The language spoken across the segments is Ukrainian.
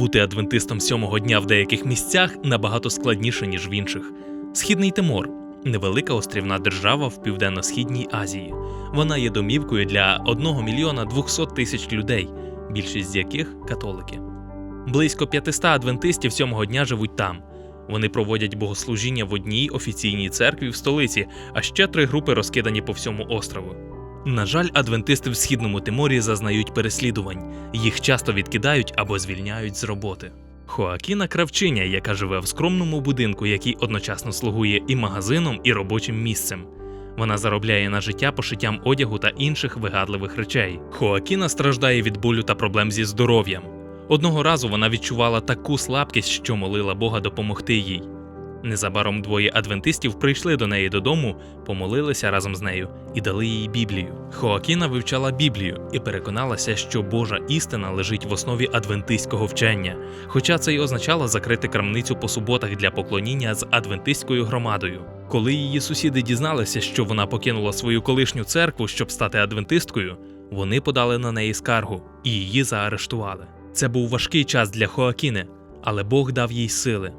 Бути адвентистом сьомого дня в деяких місцях набагато складніше, ніж в інших. Східний Тимор невелика острівна держава в південно-східній Азії. Вона є домівкою для 1 мільйона 200 тисяч людей, більшість з яких католики. Близько 500 адвентистів сьомого дня живуть там. Вони проводять богослужіння в одній офіційній церкві в столиці, а ще три групи розкидані по всьому острову. На жаль, адвентисти в східному Тиморі зазнають переслідувань, їх часто відкидають або звільняють з роботи. Хоакіна кравчиня, яка живе в скромному будинку, який одночасно слугує і магазином, і робочим місцем. Вона заробляє на життя пошиттям одягу та інших вигадливих речей. Хоакіна страждає від болю та проблем зі здоров'ям. Одного разу вона відчувала таку слабкість, що молила Бога допомогти їй. Незабаром двоє адвентистів прийшли до неї додому, помолилися разом з нею і дали їй Біблію. Хоакіна вивчала Біблію і переконалася, що Божа істина лежить в основі адвентистського вчення, хоча це й означало закрити крамницю по суботах для поклоніння з адвентистською громадою. Коли її сусіди дізналися, що вона покинула свою колишню церкву, щоб стати адвентисткою, вони подали на неї скаргу і її заарештували. Це був важкий час для Хоакіни, але Бог дав їй сили.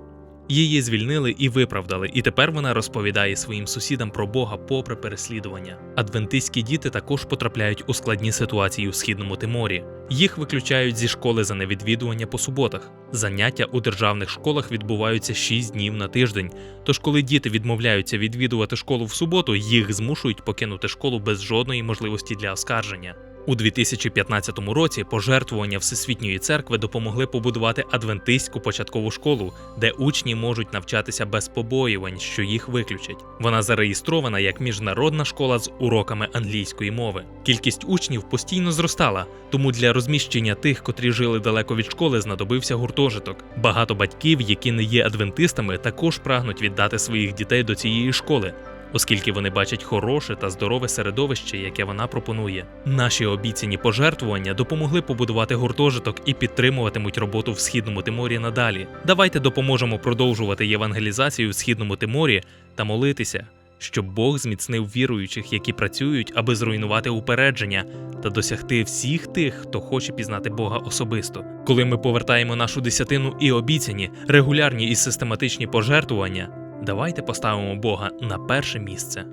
Її звільнили і виправдали, і тепер вона розповідає своїм сусідам про Бога попри переслідування. Адвентистські діти також потрапляють у складні ситуації у східному Тиморі. Їх виключають зі школи за невідвідування по суботах. Заняття у державних школах відбуваються 6 днів на тиждень. Тож, коли діти відмовляються відвідувати школу в суботу, їх змушують покинути школу без жодної можливості для оскарження. У 2015 році пожертвування Всесвітньої церкви допомогли побудувати адвентистську початкову школу, де учні можуть навчатися без побоювань, що їх виключать. Вона зареєстрована як міжнародна школа з уроками англійської мови. Кількість учнів постійно зростала, тому для розміщення тих, котрі жили далеко від школи, знадобився гуртожиток. Багато батьків, які не є адвентистами, також прагнуть віддати своїх дітей до цієї школи оскільки вони бачать хороше та здорове середовище, яке вона пропонує. Наші обіцяні пожертвування допомогли побудувати гуртожиток і підтримуватимуть роботу в східному Тиморі надалі. Давайте допоможемо продовжувати євангелізацію в східному Тиморі та молитися. Щоб Бог зміцнив віруючих, які працюють, аби зруйнувати упередження та досягти всіх тих, хто хоче пізнати Бога особисто. Коли ми повертаємо нашу десятину і обіцяні, регулярні і систематичні пожертвування, Давайте поставимо Бога на перше місце.